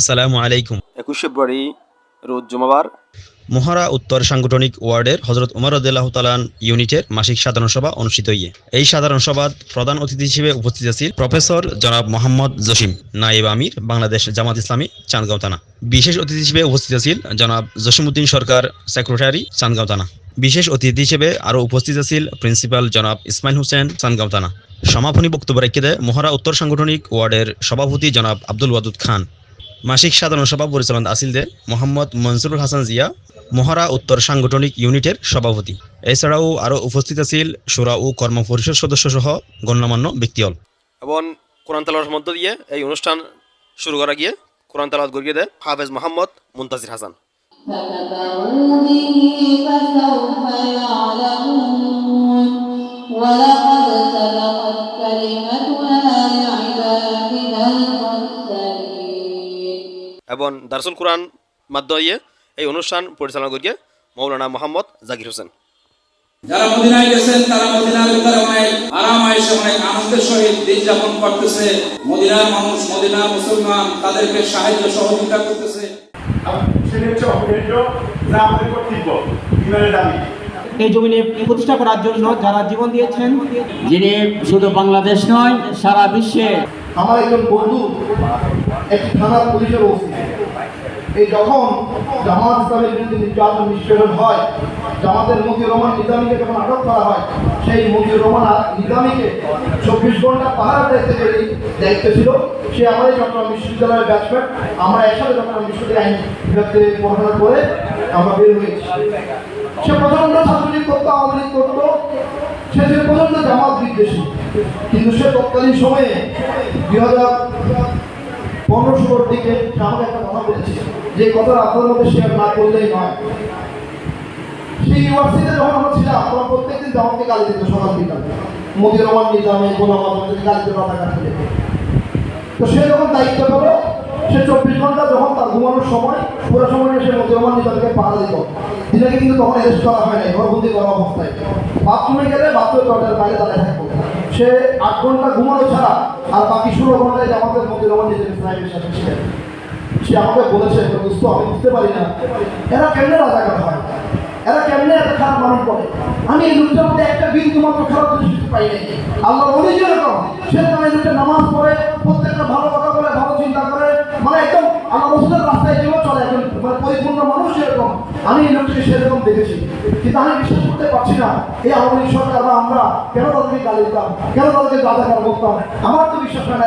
আসসালামু আলাইকুম। একুশ ফেব্রুয়ারি রোজ জুমাবার। মহারা উত্তর সাংগঠনিক ওয়ার্ডের হজরত উমর রদুল্লাহ তালান ইউনিটের মাসিক সাধারণ সভা অনুষ্ঠিত হইয়ে এই সাধারণ সভাত প্রধান অতিথি হিসেবে উপস্থিত আছেন প্রফেসর জনাব মোহাম্মদ জসিম নায়েব আমির বাংলাদেশ জামাত ইসলামী চাঁদগাঁও থানা। বিশেষ অতিথি হিসেবে উপস্থিত আছেন জনাব জসিমউদ্দিন সরকার সেক্রেটারি চাঁদগাঁও থানা। বিশেষ অতিথি হিসেবে আরও উপস্থিত আছিল প্রিন্সিপাল জনাব ইসমাইল হোসেন চাঁদগাঁও থানা। সমাপনী বক্তব্য রেখে দেয় মহারা উত্তর সাংগঠনিক ওয়ার্ডের সভাপতি জনাব আব্দুল ওয়াদুদ খান। মাসিক সাধারণ সভা পরিচালনা আসিল দে মোহাম্মদ মনসুরুল হাসান জিয়া মহারা উত্তর সাংগঠনিক ইউনিটের সভাপতি এছাড়াও আরও উপস্থিত আছিল সুরা ও কর্ম পরিষদ সদস্য সহ গণ্যমান্য ব্যক্তিল এবং কোরআন তালার মধ্য দিয়ে এই অনুষ্ঠান শুরু করা গিয়ে কোরআন তালাত গড়িয়ে দেয় হাফেজ মোহাম্মদ মুন্তাজির হাসান فكفروا به فسوف يعلمون ولقد এবং দারসুল কোরআন মাধ্য দিয়ে এই অনুষ্ঠান পরিচালনা করিয়ে মৌলানা মোহাম্মদ জাকির হোসেন। যারা মদিনায় গেছেন তারা মদিনার ভিতরে অনেক আরাম আয়েসে অনেক আনন্দের সহিত দিন যাপন করতেছে। মদিনার মানুষ মদিনার মুসলমান তাদেরকে সাহায্য সহযোগিতা করতেছে। এই জমিনে প্রতিষ্ঠা করার জন্য যারা জীবন দিয়েছেন যিনি শুধু বাংলাদেশ নয় সারা বিশ্বে। আমার একজন বন্ধু একটি থানার পুলিশের ওসি এই যখন জামাত ইসলামের বিরুদ্ধে নির্যাতন নিষ্পেষণ হয়, জামাতের মতিউর রহমান নিজামীকে যখন আটক করা হয়, সেই মতিউর রহমান নিজামীকে চব্বিশ ঘণ্টা পাহারা দায়িত্ব যে দায়িত্ব ছিল। সে আমাদের চট্টগ্রাম বিশ্ববিদ্যালয়ের ব্যাচমেট। আমরা একসাথে চট্টগ্রাম বিশ্ববিদ্যালয় আইন বিভাগ থেকে পড়াশোনা করে আমরা বের হয়েছি। সে প্রচণ্ড ছাত্রলীগ করতো আওয়ামী লীগ করতো সে ছিল প্রচণ্ড জামাত বিদ্বেষী। কিন্তু সে তৎকালীন সময়ে দুই হাজার পনেরো ষোলোর দিকে সে আমাকে একটা কথা বলেছে। যে কথাটা আপনার মধ্যে শেয়ার না করলেই নয়। সেই ইউনিভার্সিটিতে যখন আমরা ছিলাম, তখন প্রত্যেকদিন জামাতকে গালি দিত সকাল বিকাল। মোদির রহমান নিজামে, গোলাম গালি দিত রাতাঘাট থেকে তো সে যখন দায়িত্ব পেল, সে চব্বিশ ঘণ্টা যখন তার ঘুমানোর সময় পুরো সময় সে মতিউর রহমান নিজামকে পাহারা দিত। দিনাকে কিন্তু তখন এরেস্ট করা হয় নাই, ঘরবন্দি করা অবস্থায়। বাথরুমে গেলে বাথরুমের টয়লেটের বাইরে দাঁড়িয়ে থাকতো। সে আট ঘণ্টা ঘুমানো ছাড়া আর বাকি ষোলো যে আমাদের মন্দির রহমান যে ইসলামের সাথে ছিলেন, সে আমাকে বলেছে দোস্ত আমি বুঝতে পারি না। এরা কেমনে রাজাকার হয়? এরা কেমনে এত খারাপ মানুষ করে আমি এই লোকটার মধ্যে একটা বিন্দু মাত্র খারাপ পাই নাই। আল্লাহ বলি এই নামাজ পড়ে, প্রত্যেকটা ভালো কথা বলে, ভালো চিন্তা করে মানে একদম আমার রাস্তায় চলে একজন মানে পরিপূর্ণ মানুষ এরকম। আমি এই সেরকম দেখেছি। কিন্তু আমি বিশ্বাস করতে পারছি না, এই আওয়ামী সরকার বা আমরা কেন তাদেরকে গালি দিতাম, কেন তাদেরকে করতাম আমার তো বিশ্বাস হয় না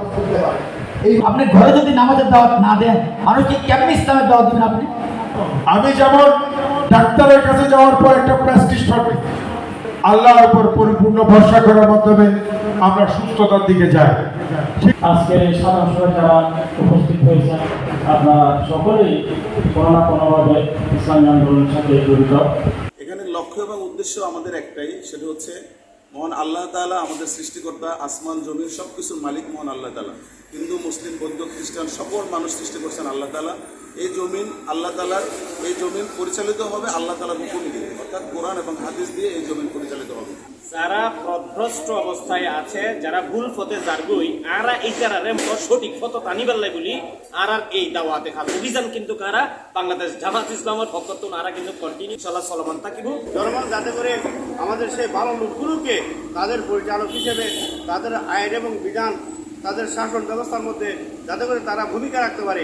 করতে পারে। এই আপনি ঘরে যদি নামাজের দাওয়াত না দেন, মানুষকে কেমনি ইসলামের দাওয়াত দিবেন আপনি? আমি যেমন ডাক্তারের কাছে যাওয়ার পর একটা প্রেস্টিজ আল্লাহর উপর পরিপূর্ণ ভরসা করার মাধ্যমে আমরা সুস্থতার দিকে যাই। আজকের এই সাধারণ সভায় যারা উপস্থিত হয়েছেন আপনারা সকলেই কোনো না কোনোভাবে ইসলামী আন্দোলনের সাথে জড়িত। এখানে লক্ষ্য এবং উদ্দেশ্য আমাদের একটাই সেটা হচ্ছে মহান আল্লাহ তাআলা আমাদের সৃষ্টিকর্তা আসমান জমির সব কিছুর মালিক মহান আল্লাহ তাআলা। হিন্দু মুসলিম বৌদ্ধ খ্রিস্টান সকল মানুষ সৃষ্টি করছেন আল্লাহ তালা এই জমিন আল্লাহ তাআলার এই জমিন পরিচালিত হবে আল্লাহ তাআলার হুকুম দিয়ে অর্থাৎ কোরআন এবং হাদিস দিয়ে এই জমিন পরিচালিত হবে। যারা পথভ্রষ্ট অবস্থায় আছে যারা ভুল পথে যারগই আরা এই কারারে সঠিক পথ টানিবার লাই বলি আর আর এই দাওয়াতে খাস অভিযান কিন্তু কারা? বাংলাদেশ জামাত ইসলামের পক্ষতুন আরা কিন্তু কন্টিনিউ চলা চলমান থাকিব। জনগণ যাতে করে আমাদের সেই ভালো লোকগুলোকে তাদের পরিচালক হিসেবে তাদের আইন এবং বিধান তাদের শাসন ব্যবস্থার মধ্যে যাতে করে তারা ভূমিকা রাখতে পারে।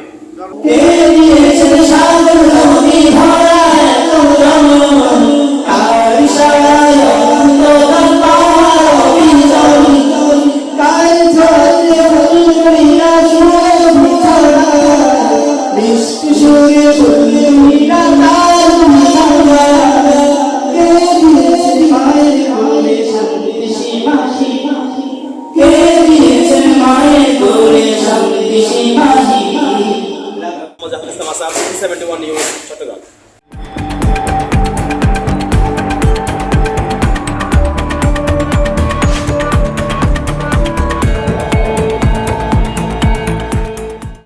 সাব সেভেন্টি ওয়ান ইউএস চট্টগ্রাম।